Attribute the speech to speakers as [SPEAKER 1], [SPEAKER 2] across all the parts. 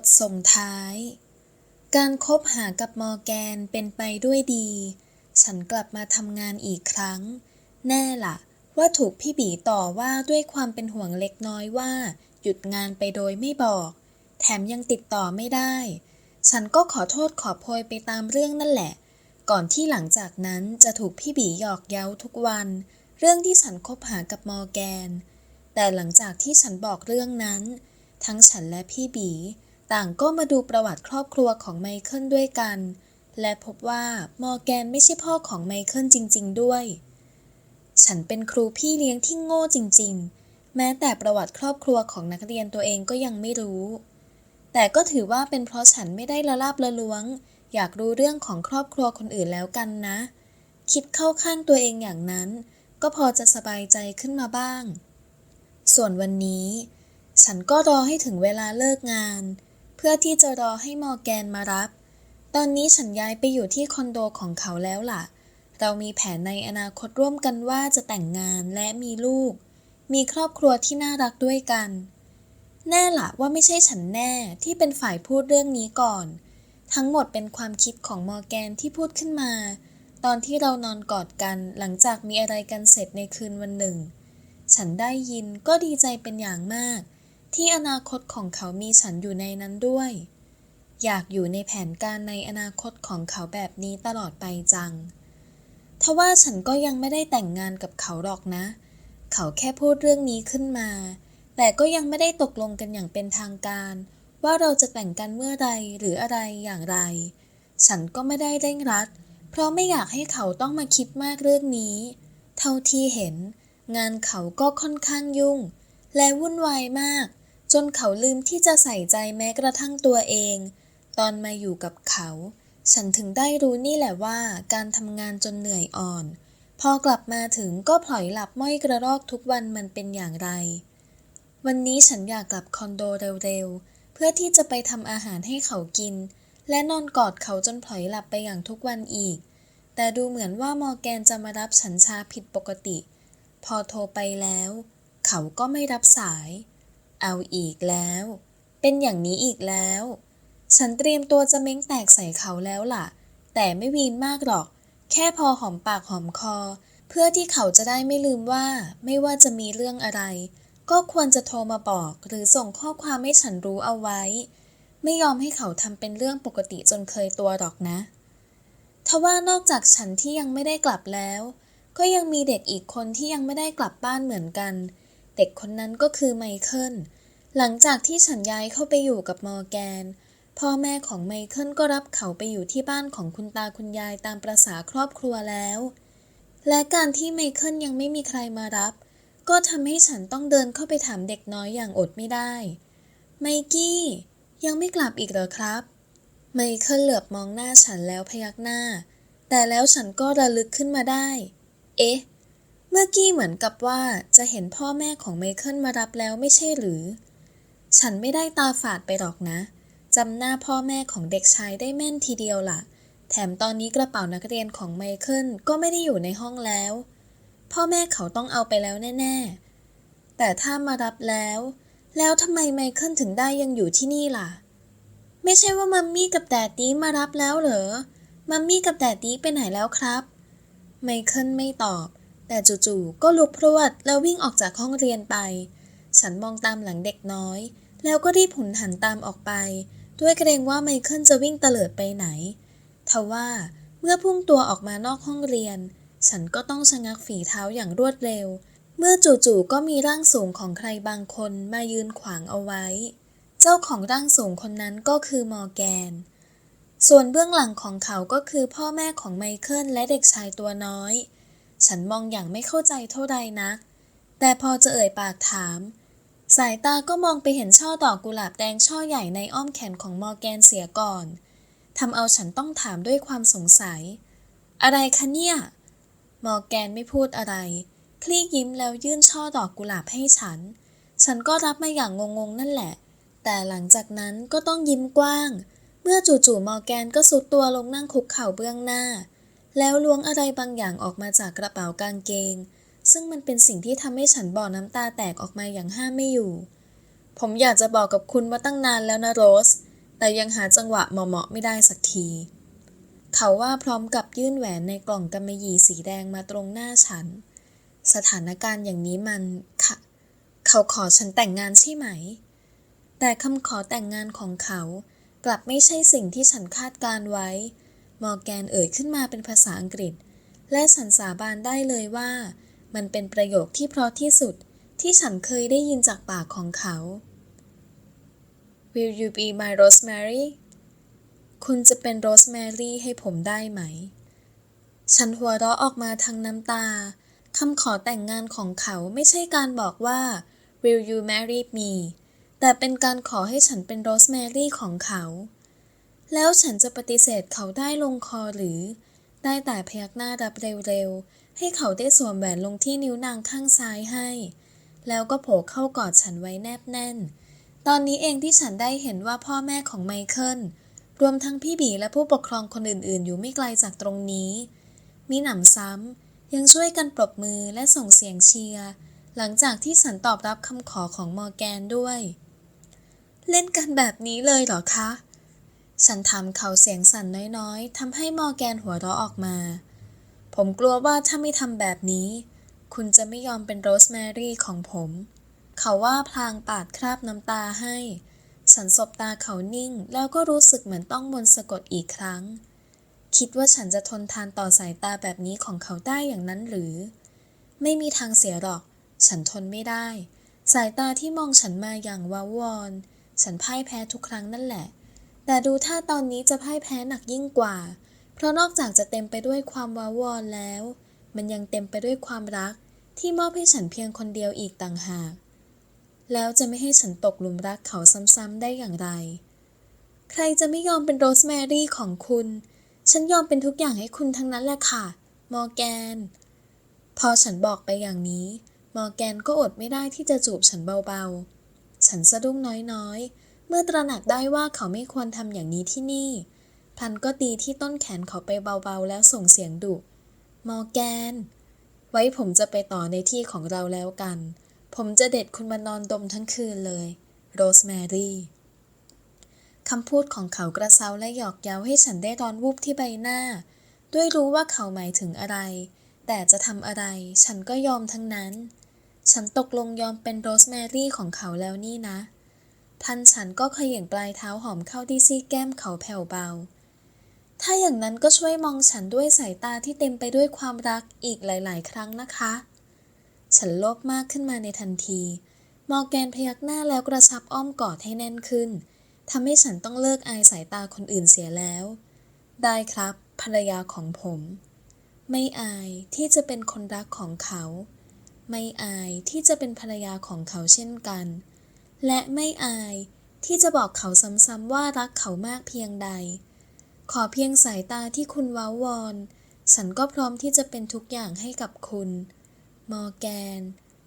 [SPEAKER 1] ทส่งท้าย การคบหากับมอร์แกนเป็นไปด้วยดี ฉันกลับมาทำงานอีกครั้ง แน่ล่ะ ว่าถูกพี่บีต่อว่าด้วยความเป็นห่วงเล็กน้อยว่า หยุดงานไปโดยไม่บอก แถมยังติดต่อไม่ได้ ฉันก็ขอโทษขอโพยไปตามเรื่องนั่นแหละ ก่อนที่หลังจากนั้นจะถูกพี่บีหยอกเย้าทุกวัน เรื่องที่ฉันคบหากับมอร์แกน แต่หลังจากที่ฉันบอกเรื่องนั้นทั้งฉันและพี่บี ต่างก็มาดูประวัติครอบครัวของไมเคิลด้วยกัน และพบว่ามอร์แกนไม่ใช่พ่อของไมเคิลจริง ๆ ด้วย ฉันเป็นครูพี่เลี้ยงที่โง่จริง ๆ แม้แต่ประวัติครอบครัวของนักเรียนตัวเองก็ยังไม่รู้ แต่ก็ถือว่าเป็นเพราะฉันไม่ได้ละลาบละล้วง อยากรู้เรื่องของครอบครัวคนอื่นแล้วกันนะ คิดเข้าข้างตัวเองอย่างนั้น ก็พอจะสบายใจขึ้นมาบ้าง ส่วนวันนี้ฉันก็รอให้ถึงเวลาเลิกงาน พื่อที่จะรอให้มอร์แกนมารับ ตอนนี้ฉันย้ายไปอยู่ที่คอนโดของเขาแล้วล่ะ เรามีแผนในอนาคตร่วมกันว่าจะแต่งงานและมีลูก มีครอบครัวที่น่ารักด้วยกัน แน่ละว่าไม่ใช่ฉันแน่ที่เป็นฝ่ายพูดเรื่องนี้ก่อน ทั้งหมดเป็นความคิดของมอร์แกนที่พูดขึ้นมา ตอนที่เรานอนกอดกันหลังจากมีอะไรกันเสร็จในคืนวันหนึ่ง ฉันได้ยินก็ดีใจเป็นอย่างมาก ที่อนาคตของเขามีฉันอยู่ในนั้นด้วย อยากอยู่ในแผนการในอนาคตของเขาแบบนี้ตลอดไปจังทว่าฉันก็ยังไม่ได้แต่งงานกับเขาหรอกนะ เขาแค่พูดเรื่องนี้ขึ้นมา แต่ก็ยังไม่ได้ตกลงกันอย่างเป็นทางการ ว่าเราจะแต่งกันเมื่อใดหรืออะไรอย่างไร ฉันก็ไม่ได้เร่งรัด เพราะไม่อยากให้เขาต้องมาคิดมากเรื่องนี้ เท่าที่เห็น งานเขาก็ค่อนข้างยุ่ง และวุ่นวายมาก จนเขาลืมที่จะใส่ใจแม้กระทั่งตัวเอง ตอนมาอยู่กับเขา ฉันถึงได้รู้นี่แหละว่าการทำงานจนเหนื่อยอ่อน พอกลับมาถึงก็พลอยหลับม้อยกระรอกทุกวันมันเป็นอย่างไร วันนี้ฉันอยากกลับคอนโดเร็วๆ เพื่อที่จะไปทำอาหารให้เขากิน และนอนกอดเขาจนพลอยหลับไปอย่างทุกวันอีก แต่ดูเหมือนว่ามอแกนจะมารับฉันช้าผิดปกติ พอโทรไปแล้ว เขาก็ไม่รับสาย เอาอีกแล้ว เป็นอย่างนี้อีกแล้ว ฉันเตรียมตัวจะเม้งแตกใส่เขาแล้วล่ะ แต่ไม่วีนมากหรอก แค่พอหอมปากหอมคอ เพื่อที่เขาจะได้ไม่ลืมว่า ไม่ว่าจะมีเรื่องอะไร ก็ควรจะโทรมาบอกหรือส่งข้อความให้ฉันรู้เอาไว้ ไม่ยอมให้เขาทำเป็นเรื่องปกติจนเคยตัวหรอกนะทว่านอกจากฉันที่ยังไม่ได้กลับแล้ว ก็ยังมีเด็กอีกคนที่ยังไม่ได้กลับบ้านเหมือนกันเเด็กคนนั้นก็คือไมเคิล หลังจากที่ฉันย้ายเข้าไปอยู่กับมอร์แกน พ่อแม่ของไมเคิลก็รับเขาไปอยู่ที่บ้านของคุณตาคุณยายตามประษาครอบครัวแล้ว และการที่ไมเคิลยังไม่มีใครมารับ ก็ทำให้ฉันต้องเดินเข้าไปถามเด็กน้อยอย่างอดไม่ได้ ไมกี้ ยังไม่กลับอีกเหรอครับ ไมเคิลเหลือบมองหน้าฉันแล้วพยักหน้า แต่แล้วฉันก็ระลึกขึ้นมาได้ เอ๊ะ เมื่อกี้เหมือนกับว่าจะเห็นพ่อแม่ของไมเคิลมารับแล้วไม่ใช่หรือ ฉันไม่ได้ตาฝาดไปหรอกนะ จำหน้าพ่อแม่ของเด็กชายได้แม่นทีเดียวล่ะ แถมตอนนี้กระเป๋านักเรียนของไมเคิลก็ไม่ได้อยู่ในห้องแล้ว พ่อแม่เขาต้องเอาไปแล้วแน่ ๆ แต่ถ้ามารับแล้ว แล้วทำไมไมเคิลถึงได้ยังอยู่ที่นี่ล่ะ ไม่ใช่ว่ามัมมี่กับแดดดี้มารับแล้วเหรอ มัมมี่กับแดดดี้ไปไหนแล้วครับ ไมเคิลไม่ตอบ แต่จู่ๆก็ลุกพรวดแล้ววิ่งออกจากห้องเรียนไป ฉันมองตามหลังเด็กน้อย แล้วก็รีบหุนหันตามออกไป ด้วยเกรงว่าไมเคิลจะวิ่งเตลิดไปไหนทว่าเมื่อพุ่งตัวออกมานอกห้องเรียน ฉันก็ต้องชะงักฝีเท้าอย่างรวดเร็ว เมื่อจู่ๆก็มีร่างสูงของใครบางคนมายืนขวางเอาไว้ เจ้าของร่างสูงคนนั้นก็คือมอร์แกน ส่วนเบื้องหลังของเขาก็คือพ่อแม่ของไมเคิลและเด็กชายตัวน้อย ฉันมองอย่างไม่เข้าใจเท่าใดนัก แต่พอจะเอ่ยปากถาม สายตาก็มองไปเห็นช่อดอกกุหลาบแดงช่อใหญ่ในอ้อมแขนของมอร์แกนเสียก่อนทำเอาฉันต้องถามด้วยความสงสัย อะไรคะเนี่ย มอร์แกนไม่พูดอะไร คลี่ยิ้มแล้วยื่นช่อดอกกุหลาบให้ฉัน ฉันก็รับมาอย่างงงๆนั่นแหละ แต่หลังจากนั้นก็ต้องยิ้มกว้าง เมื่อจู่ๆมอร์แกนก็สุดตัวลงนั่งคุกเข่าเบื้องหน้า แล้วล้วงอะไรบางอย่างออกมาจากกระเป๋ากางเกง ซึ่งมันเป็นสิ่งที่ทำให้ฉันบ่อน้ำตาแตกออกมาอย่างห้ามไม่อยู่ ผมอยากจะบอกกับคุณมาตั้งนานแล้วนะโรส แต่ยังหาจังหวะเหมาะๆไม่ได้สักที เขาว่าพร้อมกับยื่นแหวนในกล่องกำมะหยี่สีแดงมาตรงหน้าฉัน สถานการณ์อย่างนี้มันค่ะ เขาขอฉันแต่งงานใช่ไหม แต่คำขอแต่งงานของเขากลับไม่ใช่สิ่งที่ฉันคาดการไว้ มอร์แกนเอ่ยขึ้นมาเป็นภาษาอังกฤษ และฉันสาบานได้เลยว่า มันเป็นประโยคที่เพราะที่สุดที่ฉันเคยได้ยินจากปากของเขา Will you be my rosemary คุณจะเป็นโรสแมรี่ให้ผมได้ไหม ฉันหัวเราะออกมาทางน้ำตา คำขอแต่งงานของเขาไม่ใช่การบอกว่า Will you marry me แต่เป็นการขอให้ฉันเป็นโรสแมรี่ของเขา แล้วฉันจะปฏิเสธเขาได้ลงคอหรือ ได้แต่พยักหน้ารับเร็วๆ ให้เขาได้สวมแหวนลงที่นิ้วนางข้างซ้ายให้ แล้วก็โผล่เข้ากอดฉันไว้แนบแน่น ตอนนี้เองที่ฉันได้เห็นว่าพ่อแม่ของไมเคิลรวมทั้งพี่บีและผู้ปกครองคนอื่นๆ อยู่ไม่ไกลจากตรงนี้ มีหนำซ้ำยังช่วยกันปรบมือและส่งเสียงเชียร์หลังจากที่ฉันตอบรับคำขอของมอร์แกนด้วย เล่นกันแบบนี้เลยเหรอคะ ฉันถามเขาเสียงสั่นน้อยๆทำให้มอร์แกนหัวเราะออกมา ผมกลัวว่าถ้าไม่ทำแบบนี้ คุณจะไม่ยอมเป็นโรสแมรี่ของผม เขาว่าพลางปาดคราบน้ำตาให้ ฉันสบตาเขานิ่งแล้วก็รู้สึกเหมือนต้องมนต์สะกดอีกครั้ง คิดว่าฉันจะทนทานต่อสายตาแบบนี้ของเขาได้อย่างนั้นหรือ ไม่มีทางเสียหรอก ฉันทนไม่ได้ สายตาที่มองฉันมาอย่างวาวอน ฉันพ่ายแพ้ทุกครั้งนั่นแหละ แต่ดูท่าตอนนี้จะพ่ายแพ้หนักยิ่งกว่า เพราะนอกจากจะเต็มไปด้วยความว้าวอนแล้ว มันยังเต็มไปด้วยความรักที่มอบให้ฉันเพียงคนเดียวอีกต่างหาก แล้วจะไม่ให้ฉันตกหลุมรักเขาซ้ำๆได้อย่างไร ใครจะไม่ยอมเป็นโรสแมรี่ของคุณ ฉันยอมเป็นทุกอย่างให้คุณทั้งนั้นแหละค่ะ มอร์แกน พอฉันบอกไปอย่างนี้ มอร์แกนก็อดไม่ได้ที่จะจูบฉันเบาๆ ฉันสะดุ้งน้อยๆ มื่อตระหนักได้ว่าเขาไม่ควรทำอย่างนี้ที่นี่ พันก็ตีที่ต้นแขนเขาไปเบาๆ แล้วส่งเสียงดุ มอร์แกน ไว้ผมจะไปต่อในที่ของเราแล้วกัน ผมจะเด็ดคุณมานอนดมทั้งคืนเลย โรสแมรี่คำพูดของเขากระเซาและหยอกเย้าให้ฉันได้ร้อนวูบที่ใบหน้า ด้วยรู้ว่าเขาหมายถึงอะไร แต่จะทำอะไร ฉันก็ยอมทั้งนั้น ฉันตกลงยอมเป็นโรสแมรี่ของเขาแล้วนี่นะ พันฉันก็เขย่งปลายเท้าหอมเข้าที่ซี่แก้มเขาแผ่วเบา ถ้าอย่างนั้นก็ช่วยมองฉันด้วยสายตาที่เต็มไปด้วยความรักอีกหลาย ๆ ครั้งนะคะ ฉันโลภมากขึ้นมาในทันที มอร์แกนพยักหน้าแล้วกระชับอ้อมกอดให้แน่นขึ้นทำให้ฉันต้องเลิกอายสายตาคนอื่นเสียแล้ว ได้ครับ ภรรยาของผม ไม่อายที่จะเป็นคนรักของเขา ไม่อายที่จะเป็นภรรยาของเขาเช่นกัน และไม่อายที่จะบอกเขาซ้ำๆว่ารักเขามากเพียงใด ขอเพียงสายตาที่คุณว้าวอน ฉันก็พร้อมที่จะเป็นทุกอย่างให้กับคุณ มอร์แกน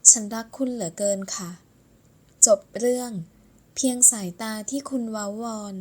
[SPEAKER 1] ฉันรักคุณเหลือเกินค่ะ จบเรื่อง เพียงสายตาที่คุณว้าวอน